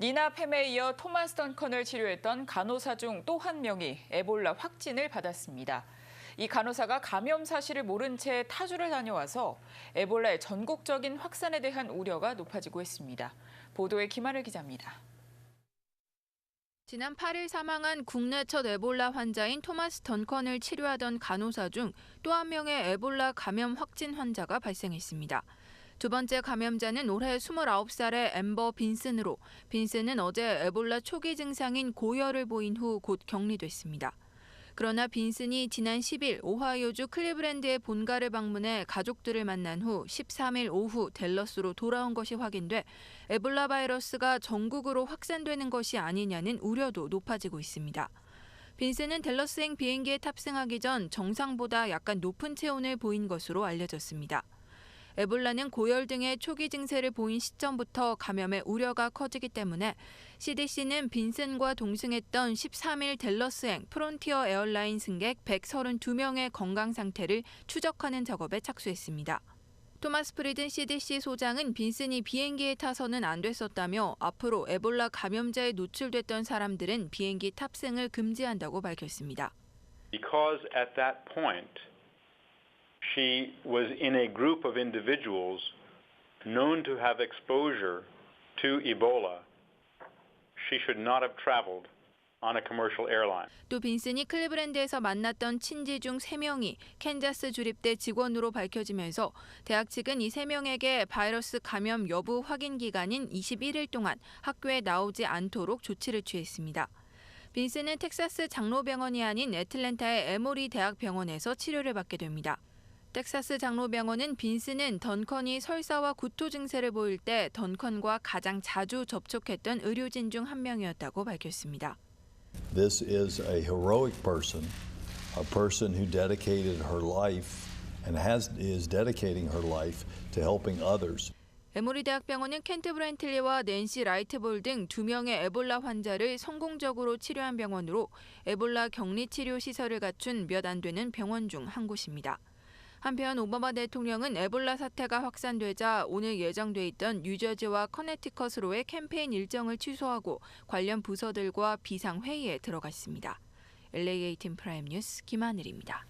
니나 팸에 이어 토마스 던컨을 치료했던 간호사 중 또 한 명이 에볼라 확진을 받았습니다. 이 간호사가 감염 사실을 모른 채 타주를 다녀와서 에볼라의 전국적인 확산에 대한 우려가 높아지고 있습니다. 보도에 김하늘 기자입니다. 지난 8일 사망한 국내 첫 에볼라 환자인 토마스 던컨을 치료하던 간호사 중 또 한 명의 에볼라 감염 확진 환자가 발생했습니다. 두 번째 감염자는 올해 29살의 엠버 빈슨으로 빈슨은 어제 에볼라 초기 증상인 고열을 보인 후 곧 격리됐습니다. 그러나 빈슨이 지난 10일 오하이오주 클리브랜드의 본가를 방문해 가족들을 만난 후 13일 오후 댈러스로 돌아온 것이 확인돼 에볼라 바이러스가 전국으로 확산되는 것이 아니냐는 우려도 높아지고 있습니다. 빈슨은 댈러스행 비행기에 탑승하기 전 정상보다 약간 높은 체온을 보인 것으로 알려졌습니다. 에볼라는 고열 등의 초기 증세를 보인 시점부터 감염의 우려가 커지기 때문에 CDC는 빈슨과 동승했던 13일 댈러스행 프론티어 에어라인 승객 132명의 건강 상태를 추적하는 작업에 착수했습니다. 토마스 프리든 CDC 소장은 빈슨이 비행기에 타서는 안 됐었다며 앞으로 에볼라 감염자에 노출됐던 사람들은 비행기 탑승을 금지한다고 밝혔습니다. Because at that point she was in a group of individuals known to have exposure to Ebola, she should not have traveled. 또 빈슨이 클리브랜드에서 만났던 친지 중 3명이 캔자스 주립대 직원으로 밝혀지면서 대학 측은 이 3명에게 바이러스 감염 여부 확인 기간인 21일 동안 학교에 나오지 않도록 조치를 취했습니다. 빈슨은 텍사스 장로병원이 아닌 애틀랜타의 에모리 대학병원에서 치료를 받게 됩니다. 텍사스 장로병원은 빈슨은 던컨이 설사와 구토 증세를 보일 때 던컨과 가장 자주 접촉했던 의료진 중 한 명이었다고 밝혔습니다. This is a heroic person, a person who dedicated her life and has is dedicating her life to helping others. 에모리 대학병원은 켄트 브렌틀리와 낸시 라이트볼 등 두 명의 에볼라 환자를 성공적으로 치료한 병원으로 에볼라 격리 치료 시설을 갖춘 몇 안 되는 병원 중 한 곳입니다. 한편 오바마 대통령은 에볼라 사태가 확산되자 오늘 예정돼 있던 뉴저지와 커네티컷으로의 캠페인 일정을 취소하고 관련 부서들과 비상 회의에 들어갔습니다. LA18 프라임 뉴스 김하늘입니다.